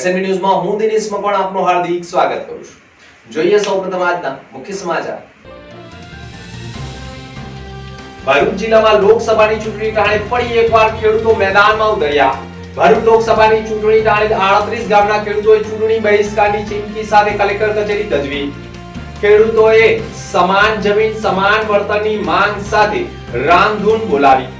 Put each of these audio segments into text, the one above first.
એસએનબી ન્યૂઝમાં હું દિનેશ મકવાણ આપનું હાર્દિક સ્વાગત કરું છું. જોઈએ સૌપ્રથમ આજના મુખ્ય સમાચાર. ભરૂચ જિલ્લામાં લોકસભાની ચૂંટણી ટાણે ફરી એકવાર ખેડૂતો મેદાનમાં ઉતર્યા. ભરૂચ લોકસભાની ચૂંટણી ટાણે આડત્રીસ ગામના ખેડૂતોએ ચૂંટણી બહિષ્કારની ચીમકી સાથે કલેક્ટર કચેરી ગજવી ખેડૂતોએ સમાન જમીન, સમાન વળતરની માંગ સાથે રામધૂન બોલાવી.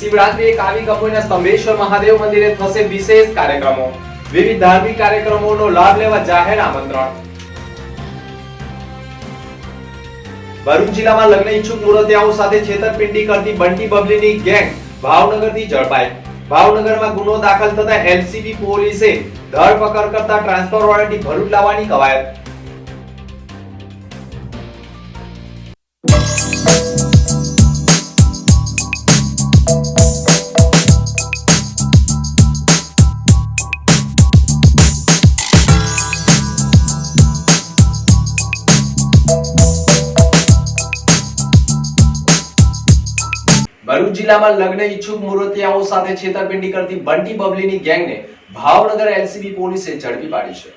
શિવરાત્રી કાવી આવી કપોઈના સ્તંભેશ્વર મહાદેવ મંદિરે થશે વિશેષ કાર્યક્રમો. વિવિધ ધાર્મિક કાર્યક્રમોનો લાભ લેવા જાહેર આમંત્રણ. ભરૂચ જિલ્લામાં લગ્ન ઈચ્છુક મુરતિયાઓ સાથે છેતરપિંડી કરતી બંટી બબલીની ગેંગ ભાવનગરથી ઝડપાઈ. ભાવનગરમાં ગુનો દાખલ થતા એલસીબી પોલીસે ધરપકડ કરતા ટ્રાન્સફર વોરંટી ભરૂચ લાવવાની કવાયત. જિલ્લામાં લગ્ન ઈચ્છુક મુરતિયાઓ સાથે છેતરપિંડી કરતી બંટી બબલીની ગેંગને ભાવનગર એલસીબી પોલીસે ઝડપી પાડી છે.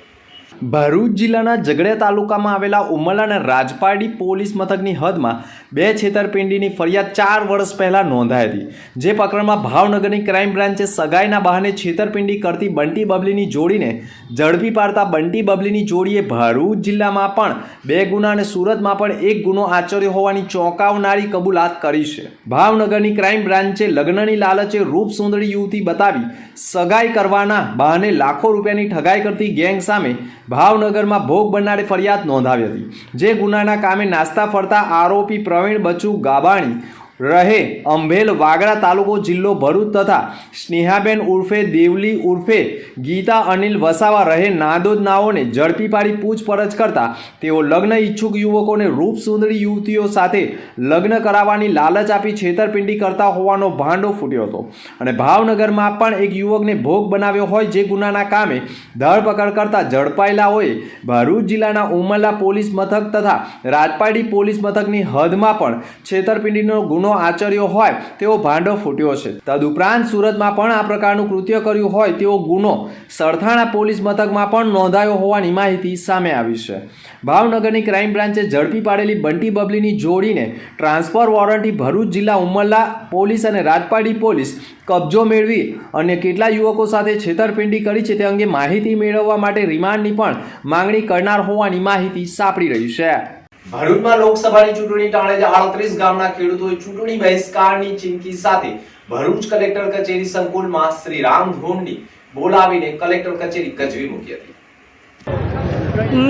ભરૂચ જિલ્લાના ઝઘડિયા તાલુકામાં આવેલા ઉમરલાના રાજપારડી પોલીસ મથકની હદમાં બે છેતરપિંડીની ફરિયાદ ચાર વર્ષ પહેલાં નોંધાઈ હતી. જે પ્રકરણમાં ભાવનગરની ક્રાઇમ બ્રાન્ચે સગાઈના બહાને છેતરપિંડી કરતી બંટી બબલીની જોડીને ઝડપી પાડતા બંટી બબલીની જોડીએ ભરૂચ જિલ્લામાં પણ બે ગુના અને સુરતમાં પણ એક ગુનો આચર્યો હોવાની ચોંકાવનારી કબૂલાત કરી છે. ભાવનગરની ક્રાઇમ બ્રાન્ચે લગ્નની લાલચે રૂપ સુંદરી યુવતી બતાવી સગાઈ કરવાના બહાને લાખો રૂપિયાની ઠગાઈ કરતી ગેંગ સામે ભાવનગરમાં ભોગ બનનારે ફરિયાદ નોંધાવી હતી. જે ગુનાના કામે નાસ્તા ફરતા આરોપી પ્રવીણ બચુ ગાબાણી રહે. અંભેલ વાગડા તાલુકો જિલ્લો ભરૂચ તથા સ્નેહાબેન ઉર્ફે દેવલી ઉર્ફે ગીતા અનિલ વસાવા રહે નાદોદ નાઓને ઝડપી પાડી પૂછપરછ કરતા તેઓ લગ્ન ઈચ્છુક યુવકોને રૂપ સુંદરી યુવતીઓ સાથે લગ્ન કરાવવાની લાલચ આપી છેતરપિંડી કરતા હોવાનો ભાંડો ફૂટ્યો હતો. અને ભાવનગરમાં પણ એક યુવકને ભોગ બનાવ્યો હોય જે ગુનાના કામે ધરપકડ કરતા ઝડપાયેલા હોય ભરૂચ જિલ્લાના ઉમરલા પોલીસ મથક તથા રાજપાડી પોલીસ મથકની હદમાં પણ છેતરપિંડીનો ગુનો આચર્યો હોય તેવો ભાંડો ફૂટ્યો છે. તદુપરાંત સુરતમાં પણ આ પ્રકારનું કૃત્ય કર્યું હોય તેવો ગુનો સરથાણા પોલીસ મથકમાં પણ નોંધાયો હોવાની માહિતી સામે આવી છે. ભાવનગરની ક્રાઇમ બ્રાન્ચે ઝડપી પાડેલી બંટી બબલીની જોડીને ટ્રાન્સફર વોરંટી ભરૂચ જિલ્લા ઉમરલા પોલીસ અને રાજપાડી પોલીસ કબજો મેળવી અને કેટલા યુવકો સાથે છેતરપિંડી કરી છે તે અંગે માહિતી મેળવવા માટે રિમાન્ડની પણ માંગણી કરનાર હોવાની માહિતી સાંપડી રહી છે. ભરૂચમાં લોકસભાની ચૂંટણી ટાણે જ આડત્રીસ ગામના ખેડૂતોએ ચૂંટણી બહિષ્કારની ચીમકી સાથે ભરૂચ કલેક્ટર કચેરી સંકુલમાં શ્રી રામ ધોંડી બોલાવીને કલેક્ટર કચેરી ગજવી મૂકી હતી.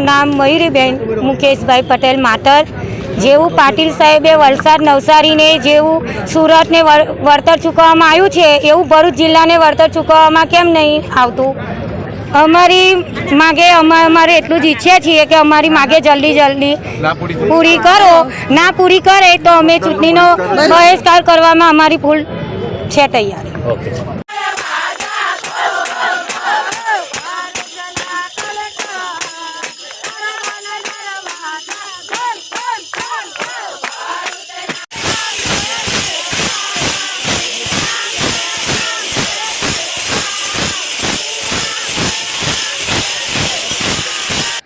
નામ મયુરીબેન મુકેશભાઈ પટેલ માતર. જેવું પાટીલ સાહેબે વલસાડ નવસારીને જેવું સુરતને વળતર ચૂકવવામાં આવ્યું છે, એવું ભરૂચ જિલ્લાને વળતર ચૂકવવામાં કેમ નહીં આવતું? અમારી માગે અમે અમારે એટલું જ ઈચ્છીએ છીએ કે અમારી માગે જલ્દી જલ્દી પૂરી કરો. ના પૂરી કરે તો અમે ચૂંટણીનો બહિષ્કાર કરવામાં અમારી ભૂલ છે તૈયાર.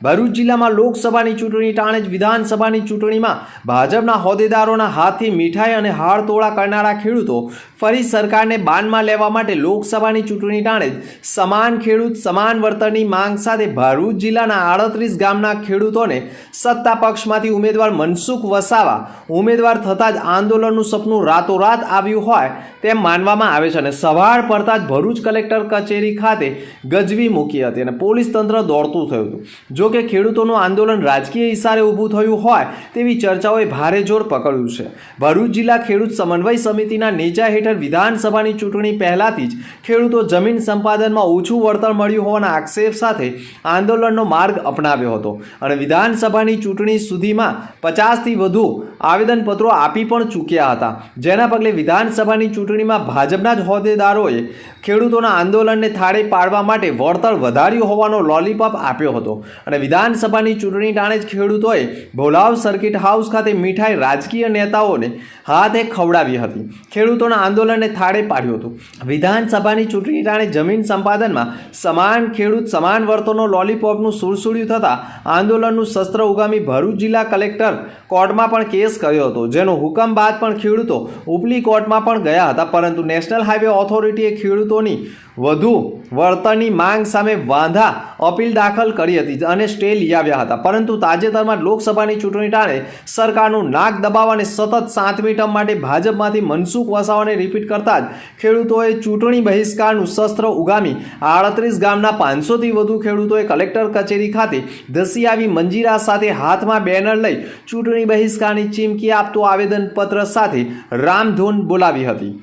ભરૂચ જિલ્લામાં લોકસભાની ચૂંટણી ટાણે જ વિધાનસભાની ચૂંટણીમાં ભાજપના હોદ્દેદારોના હાથથી મીઠાઈ અને હાડતોળા કરનારા ખેડૂતો ફરી સરકારને બાનમાં લેવા માટે લોકસભાની ચૂંટણી ટાણે જ સમાન ખેડૂત સમાન વળતરની માંગ સાથે ભરૂચ જિલ્લાના આડત્રીસ ગામના ખેડૂતોને સત્તા પક્ષમાંથી ઉમેદવાર મનસુખ વસાવા ઉમેદવાર થતાં જ આંદોલનનું સપનું રાતોરાત આવ્યું હોય તેમ માનવામાં આવે છે અને સવાર પડતા જ ભરૂચ કલેક્ટર કચેરી ખાતે ગજવી મૂકી હતી અને પોલીસ તંત્ર દોડતું થયું હતું. જો કે ખેડૂતોનું આંદોલન રાજકીય ઇશારે ઊભું થયું હોય તેવી ચર્ચાઓએ ભારે જોર પકડ્યું છે. ભરૂચ જિલ્લા ખેડૂત સમન્વય સમિતિના નેજા હેઠળ વિધાનસભાની ચૂંટણી પહેલાંથી જ ખેડૂતો જમીન સંપાદનમાં ઓછું વળતર મળ્યું હોવાના આક્ષેપ સાથે આંદોલનનો માર્ગ અપનાવ્યો હતો અને વિધાનસભાની ચૂંટણી સુધીમાં પચાસથી વધુ આવેદનપત્રો આપી પણ ચૂક્યા હતા. જેના પગલે વિધાનસભાની ચૂંટણીમાં ભાજપના જ હોદ્દેદારોએ ખેડૂતોના આંદોલનને થાળે પાડવા માટે વળતર વધાર્યું હોવાનો લોલીપોપ આપ્યો હતો અને વિધાનસભાની ચૂંટણી ટાણે જ ખેડૂતોએ ભોલાવ સર્કિટ હાઉસ ખાતે મીઠાઈ રાજકીય નેતાઓને હાથે ખવડાવી હતી. ખેડૂતોના આંદોલનને થાળે પાડ્યું હતું. વિધાનસભાની ચૂંટણી ટાણે જમીન સંપાદનમાં સમાન ખેડૂત સમાન વર્તનો લોલીપોપનું સુરસુડ્યું થતાં આંદોલનનું શસ્ત્ર ઉગામી ભરૂચ જિલ્લા કલેક્ટર કોર્ટમાં પણ કેસ કર્યો હતો. જેનો હુકમ બાદ પણ ખેડૂતો ઉપલી કોર્ટમાં પણ ગયા હતા, પરંતુ નેશનલ હાઈવે ઓથોરિટીએ ખેડૂતોની વધુ વળતરની માંગ સામે વાંધા અપીલ દાખલ કરી હતી અને સ્ટે લઈ આવ્યા હતા. પરંતુ તાજેતરમાં લોકસભાની ચૂંટણી ટાણે સરકારનું નાક દબાવવા અને સતત સાતમી ટર્મ માટે ભાજપમાંથી મનસુખ વસાવાને રિપીટ કરતા જ ખેડૂતોએ ચૂંટણી બહિષ્કારનું શસ્ત્ર ઉગામી આડત્રીસ ગામના પાંચસોથી વધુ ખેડૂતોએ કલેક્ટર કચેરી ખાતે ધસી આવી મંજીરા સાથે હાથમાં બેનર લઈ ચૂંટણી બહિષ્કારની ચીમકી આપતું આવેદનપત્ર સાથે રામધૂન બોલાવી હતી.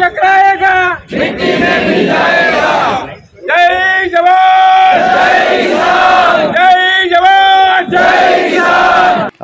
टकराएगा मिट्टी में मिल जाएगा जय जवान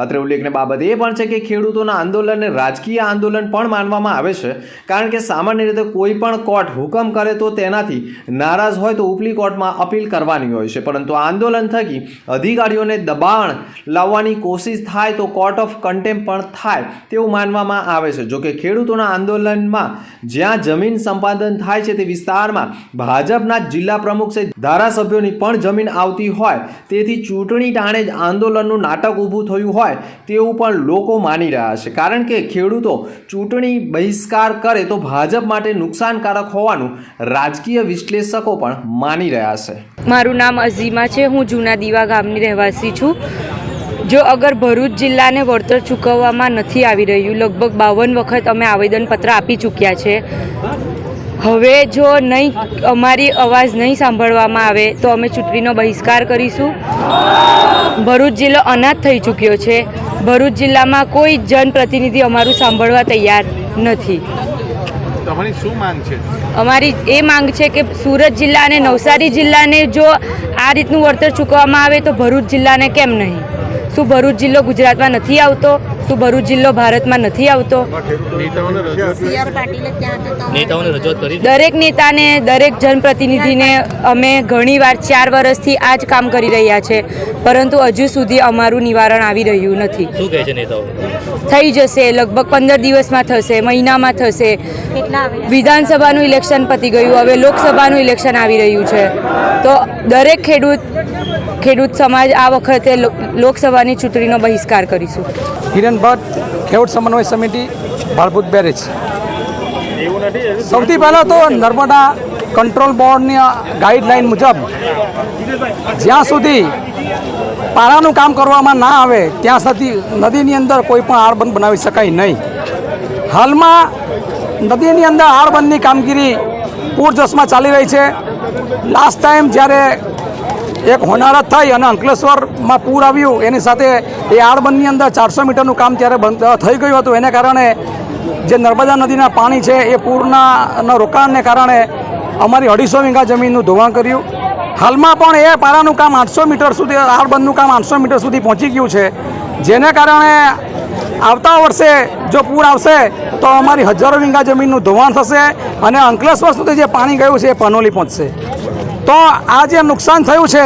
અત્રે ઉલ્લેખનીય બાબત એ પણ છે કે ખેડૂતોના આંદોલનને રાજકીય આંદોલન પણ માનવામાં આવે છે. કારણ કે સામાન્ય રીતે કોઈ પણ કોર્ટ હુકમ કરે તો તેનાથી નારાજ હોય તો ઉપલી કોર્ટમાં અપીલ કરવાની હોય છે. પરંતુ આંદોલન થકી અધિકારીઓને દબાણ લાવવાની કોશિશ થાય તો કોર્ટ ઓફ કન્ટેમ્પ પણ થાય તેવું માનવામાં આવે છે. જોકે ખેડૂતોના આંદોલનમાં જ્યાં જમીન સંપાદન થાય છે તે વિસ્તારમાં ભાજપના જિલ્લા પ્રમુખ સહિત ધારાસભ્યોની પણ જમીન આવતી હોય. તેથી ચૂંટણી ટાણે જ આંદોલનનું નાટક ઊભું થયું હોય. તેવું પણ લોકો માની રહ્યા છે. કારણ કે ખેડૂતો ચૂંટણી બહિષ્કાર કરે તો ભાજપ માટે નુકસાનકારક હોવાનું રાજકીય વિશ્લેષકો પણ માની રહ્યા છે. મારું નામ અઝીમા છે. હું જૂના દીવા ગામની રહેવાસી છું. જો અગર ભરૂચ જિલ્લાને વળતર ચૂકવવામાં નથી આવી રહ્યું, લગભગ બાવન વખત અમે આવેદનપત્ર આપી ચૂક્યા છે. હવે જો નહીં અમારી અવાજ નહીં સાંભળવામાં આવે તો અમે ચૂંટણીનો બહિષ્કાર કરીશું. ભરૂચ જિલ્લો અનાથ થઈ ચૂક્યો છે. ભરૂચ જિલ્લામાં કોઈ જનપ્રતિનિધિ અમારું સાંભળવા તૈયાર નથી. અમારી એ માંગ છે કે સુરત જિલ્લા અને નવસારી જિલ્લાને જો આ રીતનું વળતર ચૂકવવામાં આવે તો ભરૂચ જિલ્લાને કેમ નહીં? શું ભરૂચ જિલ્લો ગુજરાતમાં નથી આવતો? શું ભરૂચ જિલ્લો ભારતમાં નથી આવતો? દરેક નેતાને દરેક જનપ્રતિનિધિને અમે ઘણીવાર ચાર વર્ષથી આ જ કામ કરી રહ્યા છે. પરંતુ હજુ સુધી અમારું નિવારણ આવી રહ્યું નથી. શું કહે છે નેતાઓ? થઈ જશે લગભગ પંદર દિવસમાં થશે મહિનામાં થશે. વિધાનસભાનું ઇલેક્શન પતી ગયું હવે લોકસભાનું ઇલેક્શન આવી રહ્યું છે. તો દરેક ખેડૂત ખેડૂત સમાજ આ વખતે લોકસભાની ચૂંટણીનો બહિષ્કાર કરીશું. કિરણ ભટ્ટ, ખેડૂત સમન્વય સમિતિ ભાળભૂત બેરેજ. સૌથી પહેલાં તો નર્મદા કંટ્રોલ બોર્ડની ગાઈડલાઈન મુજબ જ્યાં સુધી પારાનું કામ કરવામાં ના આવે, ત્યાં સુધી નદીની અંદર કોઈ પણ આળબંધ બનાવી શકાય નહીં. હાલમાં નદીની અંદર આળબંધની કામગીરી પૂરજોશમાં ચાલી રહી છે. લાસ્ટ ટાઈમ જ્યારે એક હોનારત થઈ અને અંકલેશ્વરમાં પૂર આવ્યું, એની સાથે એ આળબંધની અંદર ચારસો મીટરનું કામ ત્યારે બંધ થઈ ગયું હતું. એને કારણે જે નર્મદા નદીના પાણી છે, એ પૂરના રોકાણને કારણે અમારી અઢીસો વીઘા જમીનનું ધોવાણ કર્યું. હાલમાં પણ એ પારાનું કામ આઠસો મીટર સુધી આળબંધનું કામ આઠસો મીટર સુધી પહોંચી ગયું છે. જેને કારણે આવતા વર્ષે જો પૂર આવશે, તો અમારી હજારો વીઘા જમીનનું ધોવાણ થશે અને અંકલેશ્વર સુધી જે પાણી ગયું છે, એ પનોલી પહોંચશે. તો આ જે નુકસાન થયું છે,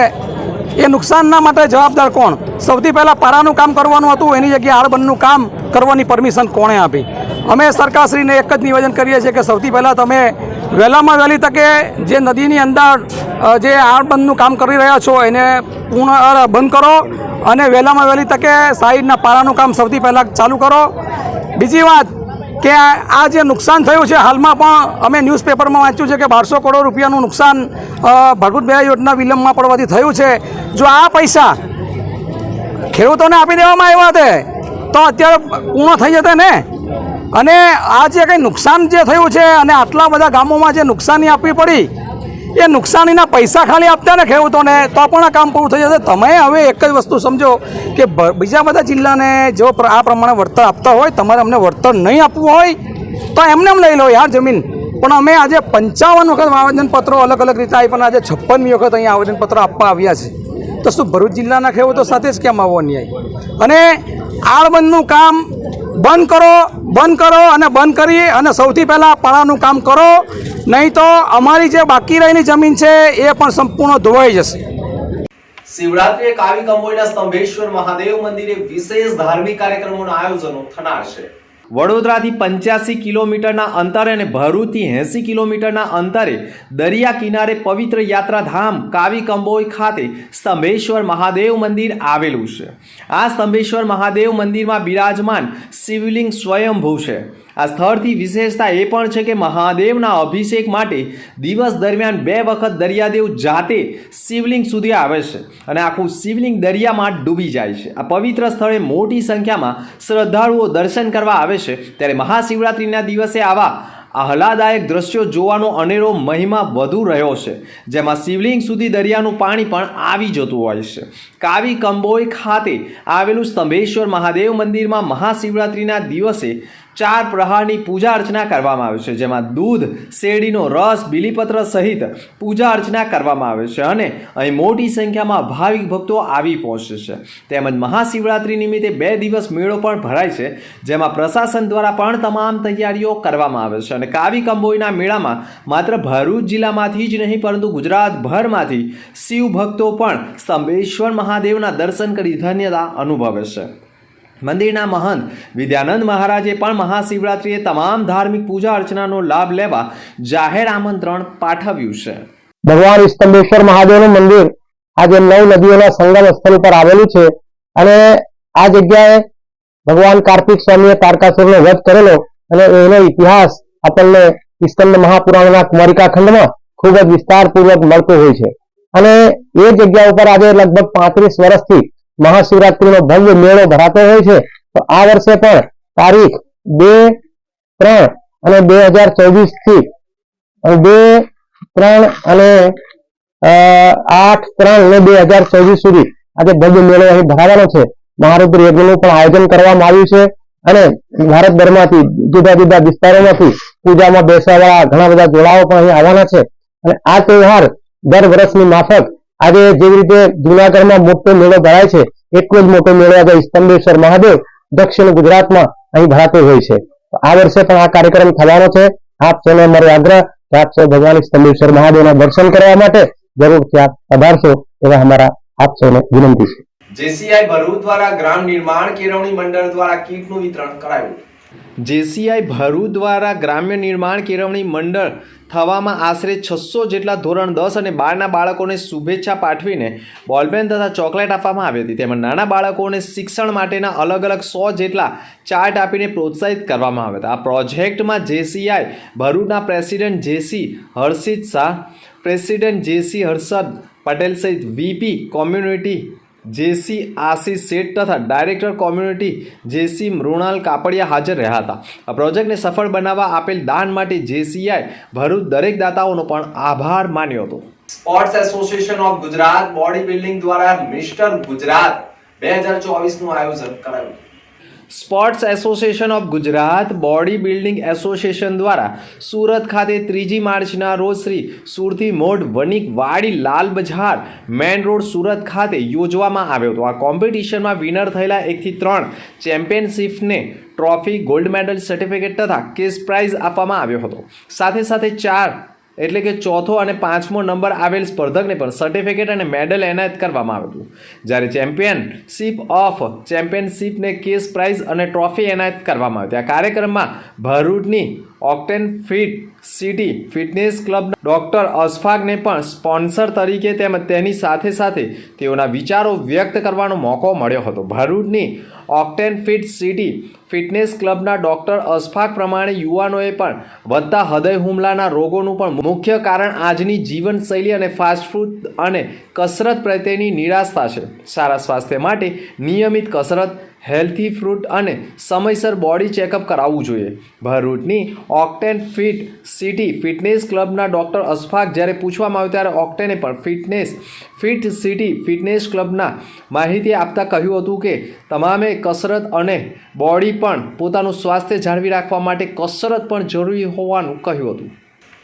એ નુકસાનના માટે જવાબદાર કોણ? સૌથી પહેલાં પારાનું કામ કરવાનું હતું, એની જગ્યાએ આળબંધનું કામ કરવાની પરમિશન કોણે આપી? અમે સરકારશ્રીને એક જ નિવેદન કરીએ છીએ કે સૌથી પહેલાં તમે વહેલામાં વહેલી તકે જે નદીની અંદર જે આળબંધનું કામ કરી રહ્યા છો, એને પૂર્ણ બંધ કરો અને વહેલામાં વહેલી તકે સાઈડના પારાનું કામ સૌથી પહેલાં ચાલુ કરો. બીજી વાત કે આ જે નુકસાન થયું છે, હાલમાં પણ અમે ન્યૂઝપેપરમાં વાંચ્યું છે કે બારસો કરોડ રૂપિયાનું નુકસાન ભરભૂત બે યોજના વિલંબમાં પડવાથી થયું છે. જો આ પૈસા ખેડૂતોને આપી દેવામાં આવ્યા હતા તો અત્યારે પૂર્ણ થઈ જતા ને? અને આ જે કંઈ નુકસાન જે થયું છે, અને આટલા બધા ગામોમાં જે નુકસાની આપવી પડી એ નુકસાનીના પૈસા ખાલી આપતા ને ખેડૂતોને, તો પણ આ કામ પૂરું થઈ જશે. તમે હવે એક જ વસ્તુ સમજો કે બીજા બધા જિલ્લાને જો આ પ્રમાણે વળતર આપતા હોય, તમારે અમને વળતર નહીં આપવું હોય, તો એમને એમ લઈ લો યાર જમીન. પણ અમે આજે પંચાવન વખત આવેદનપત્રો અલગ અલગ રીતે આવી પણ આજે છપ્પનમી વખત અહીંયા આવેદનપત્રો આપવા આવ્યા છે. તો શું ભરૂચ જિલ્લાના ખેડૂતો સાથે જ કેમ આવો અન્યાય? અને આળબંધનું કામ બંધ કરો બંધ કરો અને બંધ કરી અને સૌથી પહેલાં પાળાનું કામ કરો. નહીં તો અમારી જે બાકી રહેલી જમીન છે એ પણ સંપૂર્ણ ધોવાઈ જશે. શિવરાત્રિએ કાવી કંબોઈના સ્તંભેશ્વર મહાદેવ મંદિરે વિશેષ ધાર્મિક કાર્યક્રમોનું આયોજનો થનાર છે. વડોદરાથી પંચ્યાસી કિલોમીટરના અંતરે અને ભરૂચથી એંસી કિલોમીટરના અંતરે દરિયા કિનારે પવિત્ર યાત્રાધામ કાવી કંબોઈ ખાતે સ્તંભેશ્વર મહાદેવ મંદિર આવેલું છે. આ સ્તંભેશ્વર મહાદેવ મંદિરમાં બિરાજમાન શિવલિંગ સ્વયંભૂ છે. આ સ્થળથી વિશેષતા એ પણ છે કે મહાદેવના અભિષેક માટે દિવસ દરમિયાન બે વખત દરિયાદેવ જાતે શિવલિંગ સુધી આવે છે અને આખું શિવલિંગ દરિયામાં ડૂબી જાય છે. આ પવિત્ર સ્થળે મોટી સંખ્યામાં શ્રદ્ધાળુઓ દર્શન કરવા આવે છે. ત્યારે મહાશિવરાત્રિના દિવસે આવા આહલાદાયક દ્રશ્યો જોવાનો અનેરો મહિમા વધુ રહ્યો છે. જેમાં શિવલિંગ સુધી દરિયાનું પાણી પણ આવી જતું હોય છે. કાવી કંબોઈ ખાતે આવેલું સ્તંભેશ્વર મહાદેવ મંદિરમાં મહાશિવરાત્રિના દિવસે ચાર પ્રહારની પૂજા અર્ચના કરવામાં આવે છે, જેમાં દૂધ, શેરડીનો રસ, બિલીપત્ર સહિત પૂજા અર્ચના કરવામાં આવે છે અને અહીં મોટી સંખ્યામાં ભાવિક ભક્તો આવી પહોંચે છે. તેમજ મહાશિવરાત્રિ નિમિત્તે બે દિવસ મેળો પણ ભરાય છે, જેમાં પ્રશાસન દ્વારા પણ તમામ તૈયારીઓ કરવામાં આવે છે. અને કાવી કંબોઈના મેળામાં માત્ર ભરૂચ જિલ્લામાંથી જ નહીં, પરંતુ ગુજરાતભરમાંથી શિવ ભક્તો પણ સ્તંભેશ્વર મહાદેવના દર્શન કરી ધન્યતા અનુભવે છે. મંદિરના મહંત વિદ્યાનંદ મહારાજે પણ મહાશિવરાત્રિએ તમામ ધાર્મિક પૂજા અર્ચનાનો લાભ લેવા જાહેર આમંત્રણ પાઠવ્યું છે. ભગવાન સ્તંભેશ્વર મહાદેવનું મંદિર આજે નવ નદીઓના સંગમ સ્થળ પર આવેલું છે અને આ જગ્યાએ ભગવાન કાર્તિક સ્વામીએ તારકાસુરનો વધ કરેલો અને એનો ઇતિહાસ આપણને સ્કંદ મહાપુરાણના કુમારિકા ખંડમાં ખૂબ જ વિસ્તારપૂર્વક મળતો હોય છે. અને એ જગ્યા ઉપર આજે લગભગ પાંત્રીસ વર્ષથી મહાશિવરાત્રીનો ભવ્ય મેળો ભરાતો હોય છે, તો આ વર્ષે પણ તારીખ બે, ત્રણ અને બે હજાર ચોવીસથી બે, ત્રણ અને આઠ, ત્રણ ને બે હજાર ચોવીસ સુધી આજે ભવ્ય મેળો અહીં ભરાવાનો છે. મહારુદ્ર યજ્ઞનું પણ આયોજન કરવામાં આવ્યું છે અને ભારતભરમાંથી જુદા જુદા વિસ્તારોમાંથી પૂજામાં બેસવાવાળા ઘણા બધા જોડાઓ પણ અહીં આવવાના છે. અને આ તહેવાર દર વર્ષની માફક આજે જેવી રીતે જુનાગઢમાં મોટો મેળો ભરાય છે એટલો જ મોટો મેળો આજે સ્તંભેશ્વર મહાદેવ દક્ષિણ ગુજરાતમાં અહીં ભરાતો હોય છે. આ વર્ષે પણ આ કાર્યક્રમ થવાનો છે. આપ સૌને અમારો આગ્રહ કે આપ સૌ ભગવાન સ્તંભેશ્વર મહાદેવના દર્શન કરવા માટે જરૂરથી આપ પધારશો એવા અમારા આપ સૌને વિનંતી છે. જેસીઆઈ ભરૂચ દ્વારા ગ્રામ નિર્માણ કેળવણી મંડળ દ્વારા કીટનું વિતરણ કરાયું. જેસીઆઈ ભરૂચ દ્વારા ગ્રામ્ય નિર્માણ કેળવણી મંડળ થવામાં આશરે છસો જેટલા ધોરણ દસ અને બારના બાળકોને શુભેચ્છા પાઠવીને બોલપેન તથા ચોકલેટ આપવામાં આવી હતી. તેમજ નાના બાળકોને શિક્ષણ માટેના અલગ અલગ સો જેટલા ચાર્ટ આપીને પ્રોત્સાહિત કરવામાં આવ્યા હતા. આ પ્રોજેક્ટમાં જેસીઆઈ ભરૂચના president JC Harshit Shah, president JC Harshad Patel સહિત VP community JC Ashish Sheth તથા director community JC Mrunal Kapadia હાજર રહ્યા હતા. આ પ્રોજેક્ટને સફળ બનાવવા આપેલ દાન માટે જેસીઆઈ ભરૂચ દરેક દાતાઓનો પણ આભાર માન્યો હતો. Sports association of Gujarat body building દ્વારા મિસ્ટર ગુજરાત બે હજાર ચોવીસનું આયોજન કરાયું. Sports association of Gujarat body building association દ્વારા સુરત ખાતે ત્રીજી માર્ચના રોજ શ્રી સુરતી મોઢ વણિક વાડી લાલ બજાર મેન રોડ સુરત ખાતે યોજવામાં આવ્યો હતો. આ કોમ્પિટિશનમાં વિનર થયેલા એકથી ત્રણ ચેમ્પિયનશિપને ટ્રોફી, ગોલ્ડ મેડલ, સર્ટિફિકેટ તથા કેશ પ્રાઇઝ આપવામાં આવ્યો હતો. સાથે સાથે ચાર એટલે કે ચોથો અને પાંચમો નંબર આવેલ સ્પર્ધકને પણ સર્ટિફિકેટ અને મેડલ એનાયત કરવામાં હતું. જ્યારે ચેમ્પિયનશિપ ઓફ ચેમ્પિયનશિપને કેસ પ્રાઇઝ અને ટ્રોફી એનાયત કરવામાં આવી આ કાર્યક્રમમાં ભરૂચની Octane fit city fitness club doctor અશફાકને પણ સ્પોન્સર તરીકે તેમજ તેની સાથે સાથે તેઓના વિચારો વ્યક્ત કરવાનો મોકો મળ્યો હતો. ભરૂચની ઓક્ટેન ફિટ સિટી ફિટનેસ ક્લબના ડોક્ટર અશફાક પ્રમાણે યુવાનોએ પણ વધતા હૃદય હુમલાના રોગોનું પણ મુખ્ય કારણ આજની જીવનશૈલી અને ફાસ્ટફૂડ અને કસરત પ્રત્યેની નિરાશતા છે. સારા સ્વાસ્થ્ય માટે નિયમિત કસરત હેલ્થી ફ્રૂટ અને સમયસર બોડી ચેકઅપ કરાવવું જોઈએ. ભરૂચની ઓક્ટેન ફિટ સિટી ફિટનેસ ક્લબના ડૉક્ટર અશફાક જ્યારે પૂછવામાં આવ્યું ત્યારે ઓક્ટેને પણ ફિટનેસ, ફિટ સિટી ફિટનેસ ક્લબના માહિતી આપતા કહ્યું હતું કે, તમામે કસરત અને બોડી પણ પોતાનું સ્વાસ્થ્ય જાળવી રાખવા માટે કસરત પણ જરૂરી હોવાનું કહ્યું હતું.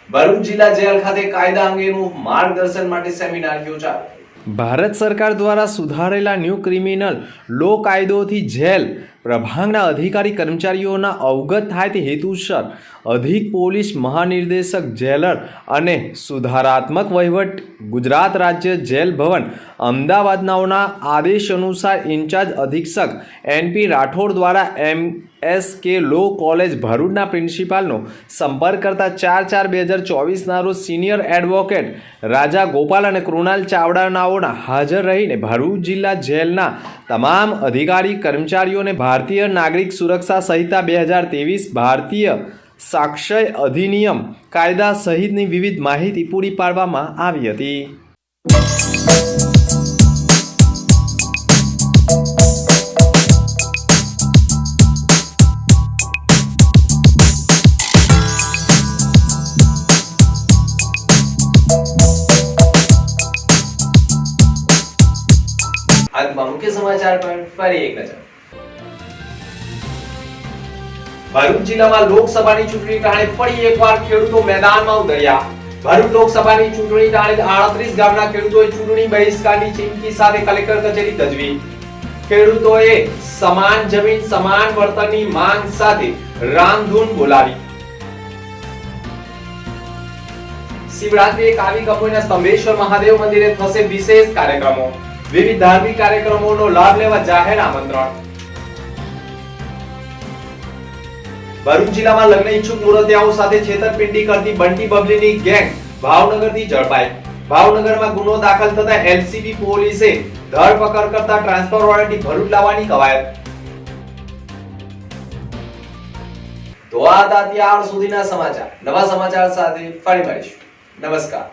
ભરૂચ જિલ્લા જેલ ખાતે કાયદા અંગેનું માર્ગદર્શન માટે સેમિનાર યોજાયો. ભારત સરકાર દ્વારા સુધારેલા ન્યૂ ક્રિમિનલ લો કાયદોથી જેલ પ્રભાગના અધિકારી કર્મચારીઓના અવગત થાય તે હેતુસર અધિક પોલીસ મહાનિર્દેશક જેલર અને સુધારાત્મક વહીવટ ગુજરાત રાજ્ય જેલ ભવન અમદાવાદનાઓના આદેશ અનુસાર ઇન્ચાર્જ અધિક્ષક એનપી રાઠોડ દ્વારા એમ એસ કે લો કોલેજ ભરૂચના પ્રિન્સિપાલનો સંપર્ક કરતા ચાર ચાર બે હજાર ચોવીસના રોજ સિનિયર એડવોકેટ રાજા ગોપાલ અને કૃણાલ ચાવડાનાઓના હાજર રહીને ભરૂચ જિલ્લા જેલના તમામ અધિકારી કર્મચારીઓને ભારતીય નાગરિક સુરક્ષા સંહિતા બે હજાર ત્રેવીસ ભારતીય સાક્ષય અધિનિયમ કાયદા સહિતની વિવિધ માહિતી પૂરી પાડવામાં આવી હતી. સમાચાર પર ફરી એક નજર. ભરૂચ જિલ્લામાં લોકસભાની ચૂંટણી ટાણે ફરી એકવાર ખેડૂતો મેદાનમાં ઉતર્યા. ભરૂચ લોકસભાની ચૂંટણી ટાણે આડત્રીસ ગામના ખેડૂતોએ ચૂંટણી બહિષ્કારની ચીમકી સાથે કલેક્ટર કચેરી તજવી. ખેડૂતોએ સમાન જમીન, સમાન વળતરની માંગ સાથે રામધૂન બોલાવી. શિવરાત્રી કાવી કપૂરના સ્તંભેશ્વર મહાદેવ મંદિરે થશે વિશેષ કાર્યક્રમો. વિવિધ ધાર્મિક કાર્યક્રમોનો લાભ લેવા જાહેર આમંત્રણ. ભરૂચ જિલ્લામાં લગ્ન ઈચ્છુક મુરતિયાઓ સાથે છેતરપિંડી કરતી બંટી બબલીની ગેંગ ભાવનગરથી ઝડપાઈ. ભાવનગરમાં ગુનો દાખલ થતા એલસીબી પોલીસે ધરપકડ કરતા ટ્રાન્સફર વોરંટી ભરૂચ લાવવાની કવાયત. તો આ હતા ત્યાર સુધીના સમાચાર. નવા સમાચાર સાથે ફરી મળીશું. નમસ્કાર.